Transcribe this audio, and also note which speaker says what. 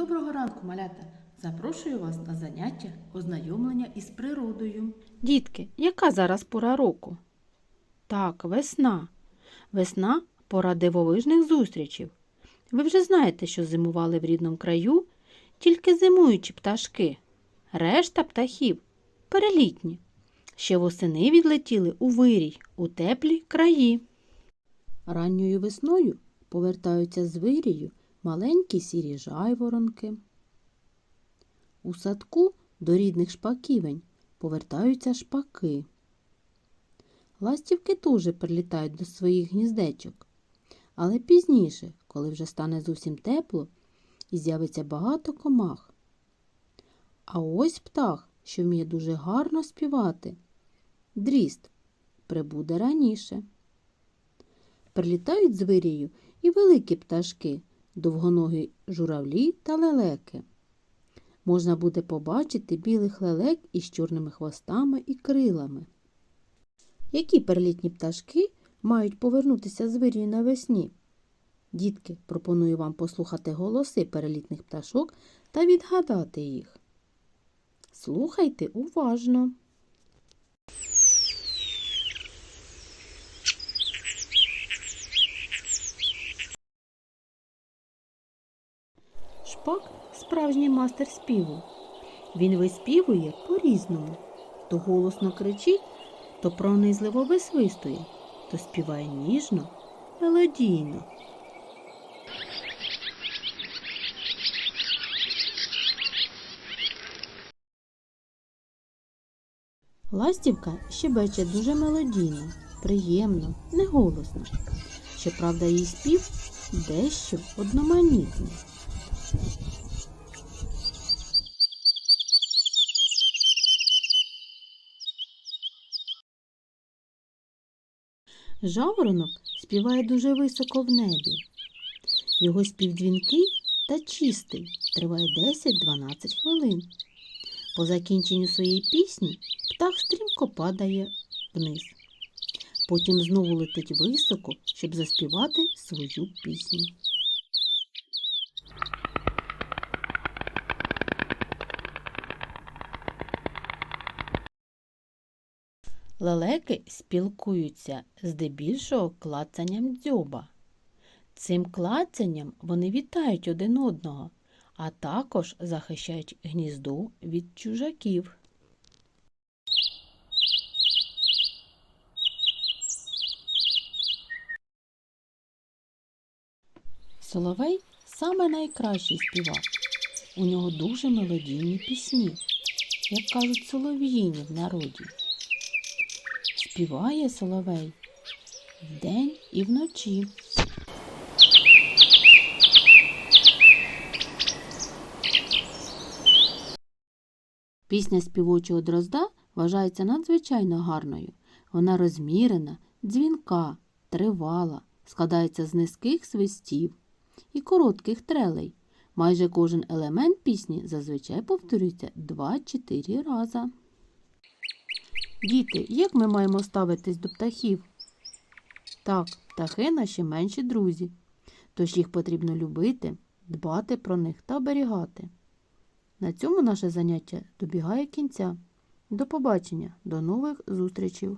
Speaker 1: Доброго ранку, малята! Запрошую вас на заняття ознайомлення із природою. Дітки, яка зараз пора року? Так, весна. Весна пора дивовижних зустрічів. Ви вже знаєте, що зимували в рідному краю тільки зимуючі пташки. Решта птахів перелітні. Ще восени відлетіли у вирій, у теплі краї. Ранньою весною повертаються з вирію маленькі сірі жайворонки. У садку до рідних шпаківень повертаються шпаки. Ластівки теж прилітають до своїх гніздечок, але пізніше, коли вже стане зовсім тепло і з'явиться багато комах. А ось птах, що вміє дуже гарно співати. Дріст прибуде раніше. Прилітають з вирію і великі пташки, довгоногі журавлі та лелеки. Можна буде побачити білих лелек із чорними хвостами і крилами. Які перелітні пташки мають повернутися з вирію навесні? Дітки, пропоную вам послухати голоси перелітних пташок та відгадати їх. Слухайте уважно. Шпак справжній мастер співу. Він виспівує по-різному. То голосно кричить, то пронизливо висвистує, то співає ніжно, мелодійно. Ластівка щебече дуже мелодійно, приємно, неголосно. Щоправда, її спів дещо одноманітний. Жаворонок співає дуже високо в небі. Його спів дзвінкий та чистий, триває 10-12 хвилин. По закінченню своєї пісні птах стрімко падає вниз. Потім знову летить високо, щоб заспівати свою пісню. Лелеки спілкуються здебільшого клацанням дзьоба. Цим клацанням вони вітають один одного, а також захищають гніздо від чужаків. Соловей саме найкращий співак. У нього дуже мелодійні пісні, як кажуть солов'їні в народі. Співає соловей вдень і вночі. Пісня співочого дрозда вважається надзвичайно гарною. Вона розмірена, дзвінка, тривала, складається з низьких свистів і коротких трелей. Майже кожен елемент пісні зазвичай повторюється 2-4 рази. Діти, як ми маємо ставитись до птахів? Так, птахи наші менші друзі, тож їх потрібно любити, дбати про них та оберігати. На цьому наше заняття добігає кінця. До побачення, до нових зустрічей!